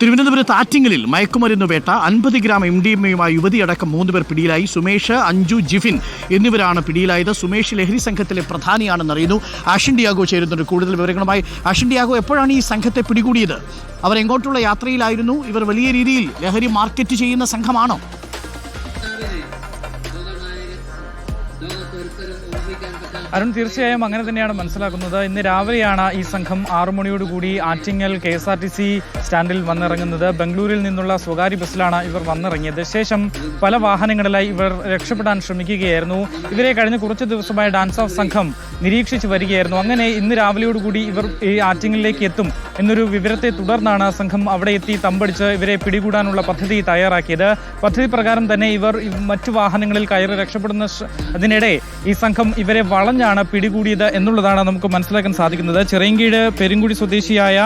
തിരുവനന്തപുരത്ത് ആറ്റിങ്ങലിൽ മയക്കുമരുന്ന് വേട്ട അൻപത് ഗ്രാം എം ഡി എം എയുമായി യുവതിയടക്കം മൂന്ന് പേർ പിടിയിലായി. സുമേഷ് അഞ്ജു ജിഫിൻ എന്നിവരാണ് പിടിയിലായത്. സുമേഷ് ലഹരി സംഘത്തിലെ പ്രധാനിയാണെന്ന് അറിയുന്നു. ആഷിൻ ചേരുന്നുണ്ട്. കൂടുതൽ വിവരങ്ങളുമായി ആഷിൻ എപ്പോഴാണ് ഈ സംഘത്തെ പിടികൂടിയത്? അവർ എങ്ങോട്ടുള്ള യാത്രയിലായിരുന്നു. ഇവർ വലിയ രീതിയിൽ ലഹരി മാർക്കറ്റ് ചെയ്യുന്ന സംഘമാണോ? അരുൺ തീർച്ചയായും അങ്ങനെ തന്നെയാണ് മനസ്സിലാക്കുന്നത്. ഇന്ന് രാവിലെയാണ് ഈ സംഘം ആറു മണിയോടുകൂടി Attingal K S R T C സ്റ്റാൻഡിൽ വന്നിറങ്ങുന്നത്. ബംഗളൂരിൽ നിന്നുള്ള സ്വകാര്യ ബസ്സിലാണ് ഇവർ വന്നിറങ്ങിയത്. ശേഷം പല വാഹനങ്ങളിലായി ഇവർ രക്ഷപ്പെടാൻ ശ്രമിക്കുകയായിരുന്നു. ഇവരെ കഴിഞ്ഞ കുറച്ച് ദിവസമായി ഡാൻസ് ഓഫ് സംഘം നിരീക്ഷിച്ചു വരികയായിരുന്നു. അങ്ങനെ ഇന്ന് രാവിലെയോടുകൂടി ഇവർ ഈ ആറ്റിങ്ങലിലേക്ക് എത്തും എന്നൊരു വിവരത്തെ തുടർന്നാണ് സംഘം അവിടെ എത്തി തമ്പടിച്ച് ഇവരെ പിടികൂടാനുള്ള പദ്ധതി തയ്യാറാക്കിയത്. പദ്ധതി പ്രകാരം തന്നെ ഇവർ മറ്റു വാഹനങ്ങളിൽ കയറി രക്ഷപ്പെടുന്ന അതിനിടെ ഈ സംഘം ഇവരെ വളഞ്ഞാണ് പിടികൂടിയത് എന്നുള്ളതാണ് നമുക്ക് മനസ്സിലാക്കാൻ സാധിക്കുന്നത്. ചെറിയങ്കീട് പെരുങ്കുടി സ്വദേശിയായ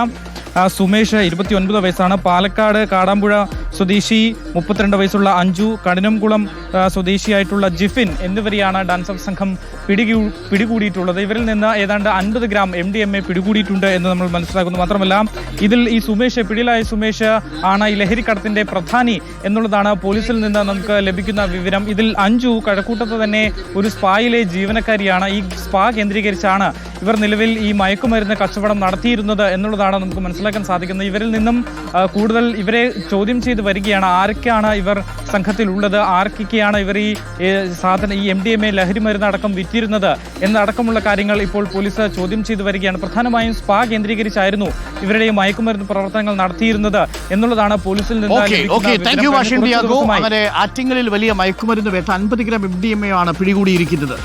സുമേഷ് ഇരുപത്തി ഒൻപത് വയസ്സാണ്. പാലക്കാട് കാടാമ്പുഴ സ്വദേശി മുപ്പത്തിരണ്ട് വയസ്സുള്ള അഞ്ജു കഠിനംകുളം സ്വദേശിയായിട്ടുള്ള ജിഫിൻ എന്നിവരെയാണ് ഡാൻസ് സംഘം പിടികൂ പിടികൂടിയിട്ടുള്ളത്. ഇവരിൽ നിന്ന് ഏതാണ്ട് അൻപത് gram M D M A പിടികൂടിയിട്ടുണ്ട് എന്ന് നമ്മൾ മനസ്സിലാക്കുന്നു. മാത്രമല്ല ഇതിൽ ഈ സുമേഷ് പിടിയിലായ സുമേഷ് ആണ് ഈ ലഹരിക്കടത്തിന്റെ പ്രധാനി എന്നുള്ളതാണ് പോലീസിൽ നിന്ന് നമുക്ക് ലഭിക്കുന്ന വിവരം. ഇതിൽ അഞ്ചു കഴക്കൂട്ടത്ത് തന്നെ ഒരു സ്പായിലെ ജീവനക്കാരിയാണ്. ഈ സ്പാ കേന്ദ്രീകരിച്ചാണ് ഇവർ നിലവിൽ ഈ മയക്കുമരുന്ന് കച്ചവടം നടത്തിയിരുന്നത് എന്നുള്ളതാണ് നമുക്ക് മനസ്സിലാക്കാൻ സാധിക്കുന്നത്. ഇവരിൽ നിന്നും കൂടുതൽ ഇവരെ ചോദ്യം ചെയ്ത് വരികയാണ്. ആരൊക്കെയാണ് ഇവർ സംഘത്തിലുള്ളത്? ആർക്കൊക്കെയാണ് ഇവർ ഈ സാധനം ഈ എം ഡി എം എ ലഹരി മരുന്ന് അടക്കം വിറ്റിരുന്നത്? എന്നടക്കമുള്ള കാര്യങ്ങൾ ഇപ്പോൾ പോലീസ് ചോദ്യം ചെയ്ത് വരികയാണ്. പ്രധാനമായും സ്പാ കേന്ദ്രീകരിച്ചായിരുന്നു ഇവരുടെ ഈ മയക്കുമരുന്ന് പ്രവർത്തനങ്ങൾ നടത്തിയിരുന്നത് എന്നുള്ളതാണ് പോലീസിൽ നിന്ന് ആറ്റിങ്ങളിൽ ആറ്റിങ്ങലിൽ വലിയ മയക്കുമരുന്ന് വേട്ട അൻപത് gram M D M A ആണ് പിടികൂടിയിരിക്കുന്നത്.